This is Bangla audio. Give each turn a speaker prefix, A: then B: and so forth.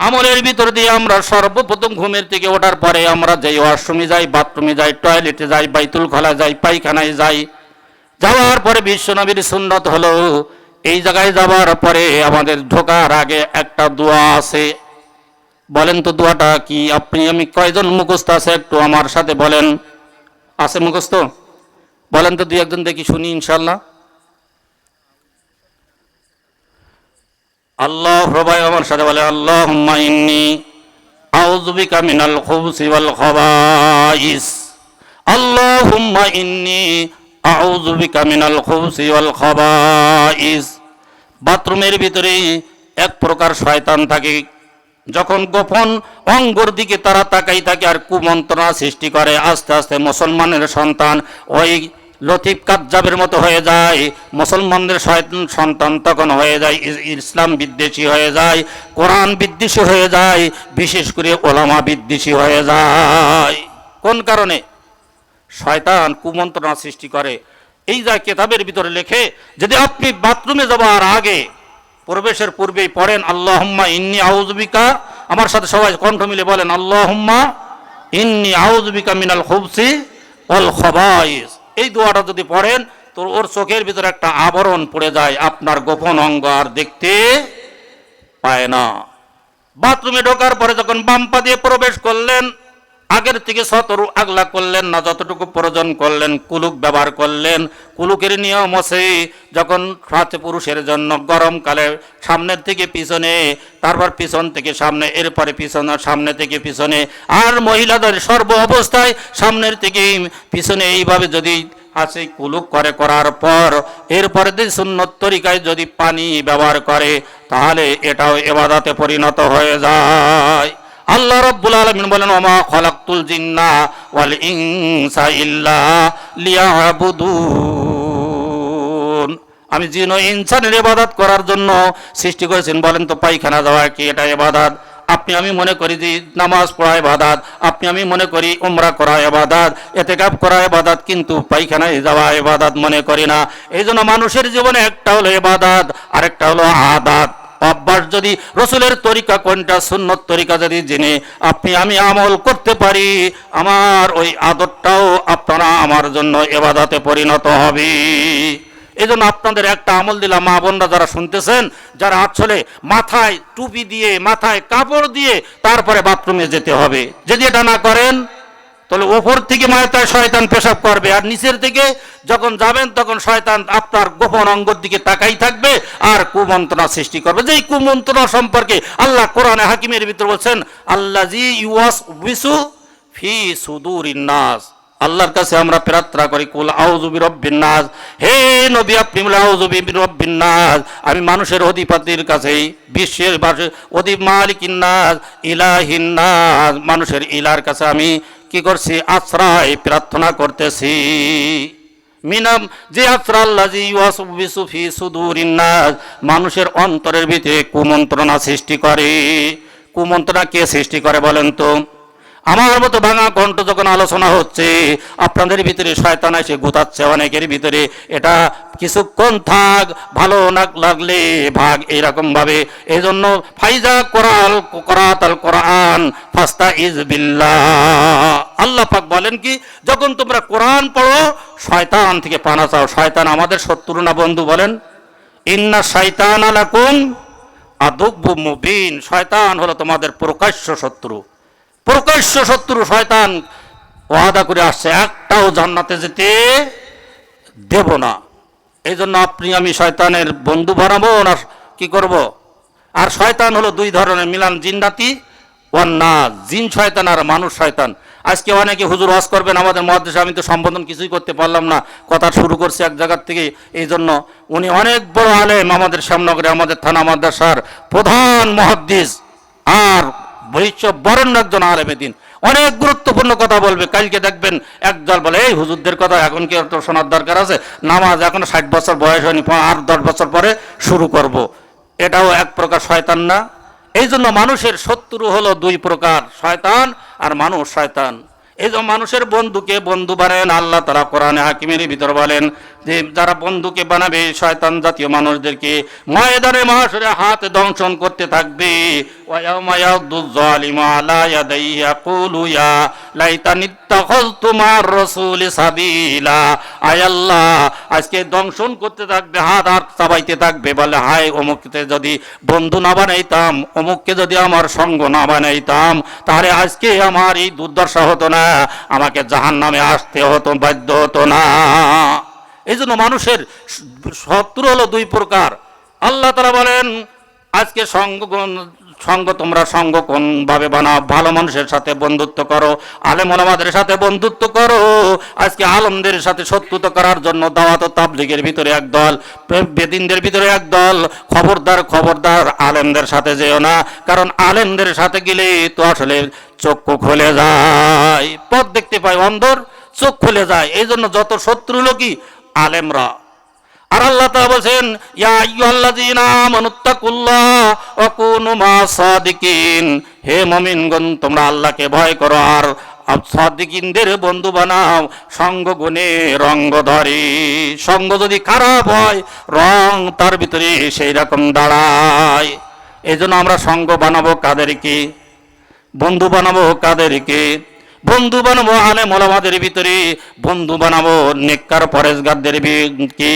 A: আমলের ভিতর দিয়ে আমরা সর্বপ্রথম ঘুমের থেকে ওঠার পরে আমরা যাই ওয়াশরুমে যাই, বাথরুমে যাই, টয়লেটে যাই, বাইতুল খোলা যাই, পায়খানায় যাই, যাওয়ার পরে বিশ্বনবীর সুন্নত হলো এই জায়গায় যাওয়ার পরে আমাদের ঢোকার আগে একটা দোয়া আছে। বলেন তো দোয়াটা কি? আপনি, আমি কয়জন মুখস্থ আছে একটু আমার সাথে বলেন। আছে মুখস্থ? বলেন তো দুই একজন দেখি শুনি ইনশাল্লাহ আল্লাহ সবাই আমার সাথে বলে আল্লাহ ইন্নি আউযুবিকা মিনাল খুবসি ওয়াল খাবাইস। আল্লাহুম্মা ইন্নি আউযুবিকা মিনাল খুবসি ওয়াল খাবাইস। বাথরুমের ভিতরে এক প্রকার শয়তান থাকে, যখন গোপন অঙ্গর দিকে তারা তাকাই থাকে আর কুমন্ত্রণা সৃষ্টি করে। আস্তে আস্তে মুসলমানের সন্তান ওই লতিফ কাজ্জাবের মতো হয়ে যায়, মুসলমানদের সন্তান তখন হয়ে যায় ইসলাম বিদ্বেষী হয়ে যায়, কোরআন বিদ্বেষী হয়ে যায়, বিশেষ করে ওলামা বিদ্বেষী হয়ে যায়। কোন কারণে? শয়তান কুমন্ত্রণা সৃষ্টি করে। এই যা কেতাবের ভিতরে লেখে, যদি আপনি বাথরুমে যাওয়ার আগে প্রবেশের পূর্বেই পড়েন, আল্লাহম্মা ইন্নি আউজবিকা আমার সাথে সবাই কণ্ঠ মিলে বলেন, আল্লাহম্মা ইন্নি আউজবিকা মিনাল খুবসি অল খবাইস। এই দোয়াটা যদি পড়েন, তো ওর চোখের ভিতরে একটা আবরণ পড়ে যায়, আপনার গোপন অঙ্গ আর দেখতে পায় না। বাথরুমে ঢোকার পরে যখন বাম্পা দিয়ে প্রবেশ করলেন আগের থেকে সতরু আগলা করলেন না, যতটুকু প্রয়োজন করলেন, কুলুক ব্যবহার করলেন। কুলুকের নিয়ম আছে, যখন হাতে পুরুষের জন্য গরমকালে সামনের থেকে পিছনে, তারপর পিছন থেকে সামনে, এরপরে পিছনে সামনে থেকে পিছনে, আর মহিলাদের সর্ব অবস্থায় সামনের থেকে পিছনে এইভাবে যদি আছে কুলুক করে করার পর, এরপরে যদি সুন্নত তরিকায় যদি পানি ব্যবহার করে, তাহলে এটাও এবাদাতে পরিণত হয়ে যায়। আল্লাহ রব্বুল আলামিন বলেন, ওমা খলাকতুল জিন্না ওয়াল ইনসা ইল্লা লিয়াবুদুন। আমি জিন ও ইনসানের ইবাদত করার জন্য সৃষ্টি করেছেন বলেন তো, পায়খানা যাওয়া কি এটা ইবাদত? আপনি, আমি মনে করি যে নামাজ পড়া ইবাদত, আপনি, আমি মনে করি উমরা করা ইবাদত, এতেকাব করা ইবাদত, কিন্তু পায়খানায় যাওয়া ইবাদত মনে করি না। এই জন্য মানুষের জীবনে একটা হলো ইবাদত, আরেকটা হলো আদাত। অভ্যাস যদি রসুলের তরিকা কোনটা, সুন্নত তরিকা যদি জেনে আপনি আমি আমল করতে পারি, আমার ওই আদরটাও আপনারা আমার জন্য এবাদাতে পরিণত হবে। এই জন্য আপনাদের একটা আমল দিলাম, মা বোনরা যারা শুনতেছেন, যারা আসলে মাথায় টুপি দিয়ে, মাথায় কাপড় দিয়ে তারপরে বাথরুমে যেতে হবে। যদি এটা না করেন তাহলে ওপর থেকে মাথায় শয়তান পেশাব করবে। আর নিচের থেকে যখন যাবেন, তখন শয়তান আপনার গোপন অঙ্গর দিকে তাকাই থাকবে আর কুমন্ত্রণা সৃষ্টি করবে। যেই কুমন্ত্রণা সম্পর্কে আল্লাহ কোরআনে হাকিমের ভিতরে বলছেন আল্লাহ জি ইউয়াস বিসু ফি সুদুর নাস। আল্লাহর কাছে আমরা প্রার্থনা করি, কুল আউযুবি রব্বিন নাস। হে নবী, আপনি বলে আউযুবি রব্বিন নাস। আমি মানুষের অধিপতির কাছেই, বিশ্বের বাসে অধি মালিকিন নাস, ইলাহিন নাস, মানুষের ইলার কাছে আমি কি করছি? আশ্রয় প্রার্থনা করতেছি। মিনাম যে ওয়াসুফি মানুষের অন্তরের ভিতরে কুমন্ত্রণা সৃষ্টি করে। কুমন্ত্রণা কে সৃষ্টি করে বলেন তো? আমার মতো ভাঙা কণ্ঠ যখন আলোচনা হচ্ছে, আপনাদের ভিতরে শয়তান এসে গুতাচ্ছে অনেকের ভিতরে। এটা কিছুক্ষণ থাক, ভালো না লাগলে ভাগ এইরকম ভাবে এই জন্য ফাইজা কোরআল কোরআতাল কোরআন ফাস্তা ইজ বিল্লাহ। আল্লাহ পাক বলেন কি, যখন তোমরা কোরআন পড়ো, শয়তান থেকে পানা চাও। শয়তান আমাদের শত্রু না বন্ধু বলেন? ইন্না শয়তান আলাকুম আদুব্বু মুবিন। শয়তান হলো তোমাদের প্রকাশ্য শত্রু। প্রকাশ্য শত্রু শয়তান ওয়াদা করে আসছে, একটাও জান্নাতে যেতে দেব না। এই জন্য আপনি, আমি শয়তানের বন্ধু বানাবো না, কি করব? আর শয়তান হলো দুই ধরনের মিলান জিন্নাতি ওয়ান্না জিন শয়তান আর মানুষ শয়তান। আজকে অনেকে হুজুর ওয়াজ করবেন, আমাদের মহাদেশে আমি তো সম্বোধন কিছুই করতে পারলাম না। কথা শুরু করছি এক জায়গার থেকে, এই জন্য উনি অনেক বড় আলেম আমাদের শ্যামনগরে, আমাদের থানা মাদ্রাসার প্রধান মহাদ্দিস আর ভবিষ্য বরণ্য একজন আলেমে দিন। অনেক গুরুত্বপূর্ণ কথা বলবে, কালকে দেখবেন একদল বলে, এই হুজুরদের কথা এখন কি তো শোনার দরকার আছে? নামাজ এখন ষাট বছর বয়স হয়নি আর দশ বছর পরে শুরু করব। এটাও এক প্রকার শয়তান না। এই জন্য মানুষের শত্রু হলো দুই প্রকার, শয়তান আর মানুষ শয়তান। এই জন্য মানুষের বন্ধুকে বন্ধু বানায় আল্লাহ তারা কোরআনে হাকিমের ভিতর বলেন যে, যারা বন্ধুকে বানাবে, শয়তান জাতীয় মানুষদেরকে ময়দানে মহাসরে হাত দংশন করতে থাকবে। রাসূলি সাবিলা। আজকে দংশন করতে থাকবে, হাত আর চাবাইতে থাকবে, বলে, হায়, অমুককে যদি বন্ধু না বানাইতাম, অমুককে যদি আমার সঙ্গ না বানাইতাম, তাহলে আজকে আমার এই দুর্দশা হতো না, আমাকে জাহান নামে আসতে হতো, বাধ্য হতো না। এই জন্য মানুষের শত্রু হলো দুই প্রকার। আল্লাহ তারা বলেন আজকে সঙ্গ সঙ্গ তোমরা সঙ্গ কোন ভাবে বানাও? ভালো মানুষের সাথে বন্ধুত্ব করো, আলেম ওলামাদের সাথে বন্ধুত্ব করো। আজকে আলমদের সাথে শত্রুতা করার জন্য দাওয়াত তাবলিগের ভিতরে এক দল বেদিনদের ভিতরে এক দল। খবরদার খবরদার আলেমদের সাথে যেও না, কারণ আলেমদের সাথে গেলে তো আসলে চক্ষু খুলে যায়। পথ দেখতে পাই অন্ধর, চোখ খুলে যায়। এই জন্য যত শত্রু লোকই আলেমরা। আর আল্লাহ তাআলা বলছেন হে মুমিনগণ, তোমরা আল্লাহকে ভয় করো আর সাদিকিনদের বন্ধু বানাও, সঙ্গ গুণে রঙ্গ ধরে। সঙ্গ যদি খারাপ হয়, রং তার ভিতরে সেই রকম দাঁড়ায়। এই আমরা সঙ্গ বানাবো কাদেরকে? বন্ধু বানাবো কাদেরকে? বন্ধু বানাবো আলে মোলামাদের ভিতরে বন্ধু বানাবো নেককার পরেশগারদের কি?